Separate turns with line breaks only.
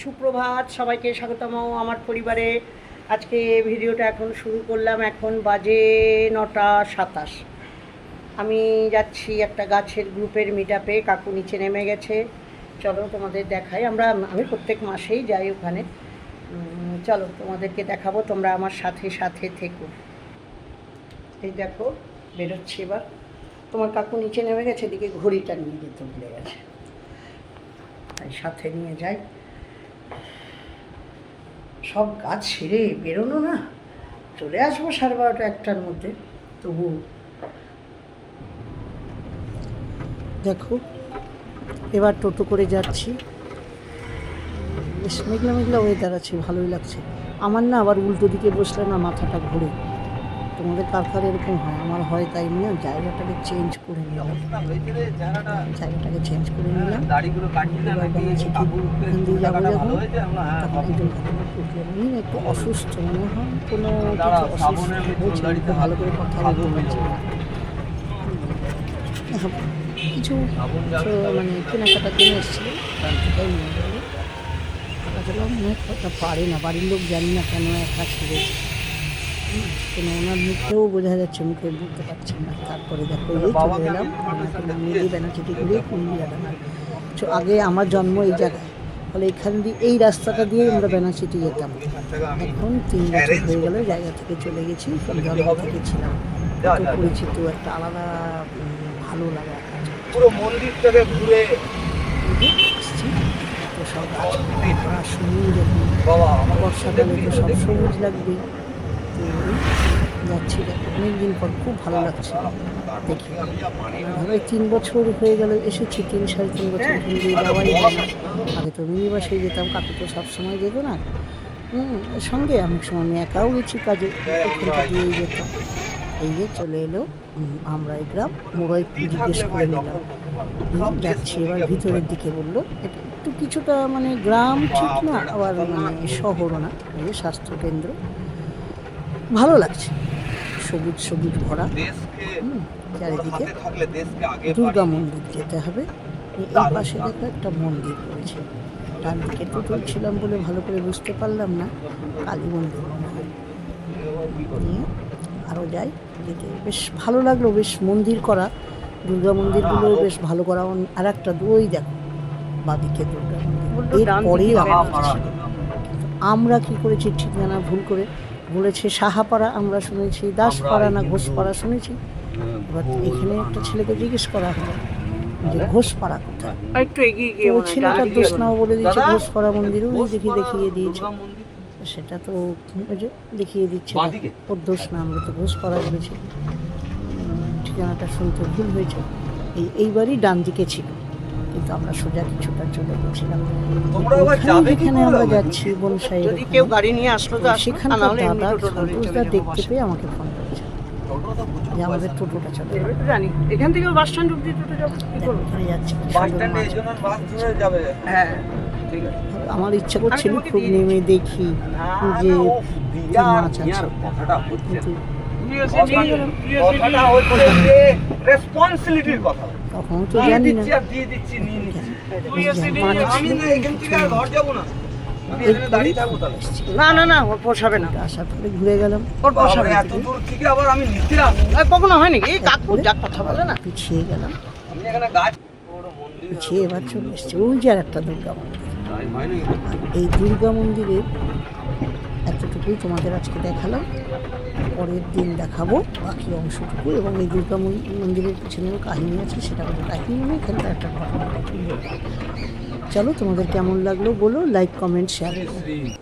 সুপ্রভাত, সবাইকে স্বাগতম আমার পরিবারে। আজকে ভিডিওটা এখন শুরু করলাম এখন বাজে নটা সাতাশ। আমি যাচ্ছি একটা গাছের গ্রুপের মিট আপে কাকু নিচে নেমে গেছে। চলো তোমাদের দেখাই, আমরা আমি প্রত্যেক মাসেই যাই ওখানে। চলো তোমাদেরকে দেখাবো, তোমরা আমার সাথে সাথে থেকো। এই দেখো, বেরোচ্ছি এবার। তোমার কাকু নিচে নেমে গেছে, এদিকে ঘড়িটা নিয়ে যেতে ভুলে গেছে। তাই সাথে নিয়ে যাই। সব কাজ সেরে বেরোনো না। চলে আসব সাড়ে বারোটা একটার মধ্যে। তবু দেখো, এবার টোটো করে যাচ্ছি। বেশ মেঘলা মেঘলা ওয়েদার আছে, ভালোই লাগছে। আমার না আবার উল্টো দিকে বসলে না মাথাটা ঘোরে। তোমাদের কার এরকম হয়, আমার হয় তাই নিয়ে জায়গাটাকে চেঞ্জ করে নিলাম। জায়গাটাকে চেঞ্জ করে নিলাম। একটু অসুস্থ, মনে হয় কোনো অসুস্থ ভালো করে কথা বলতে পারছি কিছু মানে কেনাকাটা তার থেকেই নিয়ে গেল। হয় কথা পারে না, বাড়ির লোক জানি না কেন একা ছেড়েছে কোনো ওনার মুখেও বোঝা যাচ্ছে মুখে বুঝতে পারছেন না। তারপরে দেখো এই চলে এলাম। নামিয়ে দিয়ে ঘুরে কুমিল্লা আগে আমার জন্ম এই জায়গায়। ফলে এখান দিয়ে এই রাস্তাটা দিয়ে আমরা বেনাচিটি যেতাম। এখন তিন বছর হয়ে গেল জায়গা থেকে চলে গেছি জন্ম থেকে ছিলাম। পরিচিত একটা আলাদা ভালো লাগা
পুরো মন্দিরটাকে ঘুরে
তো সব গাছপালা সবুজ এখন
বাবা
বর্ষাকালে তো সব সবুজ লাগবে তো যাচ্ছি। অনেক দিন পর খুব ভালো লাগছে দেখি। ভাবে তিন বছর হয়ে গেল, এসেছি তিন, সাড়ে তিন বছর কিন্তু যাওয়াই আগে তো মিনি যেতাম, কাকু তো সবসময় যেত না। হুম, সঙ্গে অনেক সময় আমি একাও গেছি কাজে ওখানটা দিয়েই যেতাম। এই যে চলে এলো আমরা এই গ্রাম। মোড়াই জিজ্ঞেস করে নিলাম। যাচ্ছি এবার ভিতরের দিকে বলল একটু কিছুটা মানে গ্রাম ঠিক না, আবার মানে শহরও না স্বাস্থ্যকেন্দ্র। ভালো লাগছে। সবুজ সবুজ ভরা। চারিদিকে দুর্গা মন্দির যেতে হবে। এই পাশে দেখো একটা মন্দির রয়েছে। ডান দিকে তো ছিলাম বলে ভালো করে বুঝতে পারলাম না। কালী মন্দির মনে হয়। নিয়ে আরও যাই যেতে। বেশ ভালো লাগল বেশ মন্দির করা। দুর্গা মন্দিরগুলো বেশ ভালো করা। আর একটা ওই দেখো বাদিকে দুর্গা মন্দির। এরপরেই আমরা কি করেছি ঠিকানা ভুল করে বলেছে সাহাপাড়া আমরা শুনেছি দাসপাড়া না ঘোষপাড়া শুনেছি। এবার এখানে একটা ছেলেকে জিজ্ঞেস করা হলো যে ঘোষপাড়া কোথায়? একটু এগিয়ে
ইয়ে
তো ছেলেটার দোষ নাও বলে দিয়েছে ঘোষপাড়া মন্দিরও ওই দেখি দেখিয়ে দিয়েছে। সেটা তো দেখিয়ে দিচ্ছে
বাঁদিকে?
ওর দোষ না আমরা তো ঘোষপাড়া বলেছি ঠিকানাটা শুনতে ভুল হয়েছে। এই এইবারই ডান দিকে ছিল। কিন্তু আমরা সোজা কিছুটা চলে গেছিলাম। যেখানে আমরা যাচ্ছি বনসাই
এমনি
দাদা সন্তোষদা দেখতে পেয়ে আমাকে ফোন করেছে। যে আমাদের টোটোটা চলে
জানি এখান থেকে বাস স্ট্যান্ড অব্দি টোটো
যাচ্ছি
হ্যাঁ।
আমার ইচ্ছা করছিল খুব নেমে দেখি যে মাছ আছে। কিন্তু
কথাটা হচ্ছে যে রেসপন্সিবিলিটির কথা। দিয়ে
না।
দিচ্ছি আর দিয়ে দিচ্ছি নিয়ে নিচ্ছি। আমি না এখান থেকে আর ঘর যাব না। আমি এখানে দাঁড়িয়ে থাকব তাহলে।
না না না ওর পোষাবে না।
আসার পরে ঘুরে গেলাম।
ওর পোষাবে
এত দূর থেকে আবার আমি নিতে আসব।
এই কখনো হয় নাকি এই কাকু যা কথা বলে না?
পিছিয়ে গেলাম।
আমি এখানে গাছ বড়
পিছিয়ে এবার চলে এসছে। ওই যে আর একটা দুর্গা মন্দির। এই দুর্গা মন্দিরের এতটুকুই তোমাদের আজকে দেখালাম। পরের দিন দেখাবো বাকি অংশটুকু এবং এই দুর্গা মন- মন্দিরের পিছনেও কাহিনী আছে সেটা কোনো কাহিনী নয় এখানে একটা ঘটনা চলো তোমাদের কেমন লাগল বলো লাইক কমেন্ট শেয়ার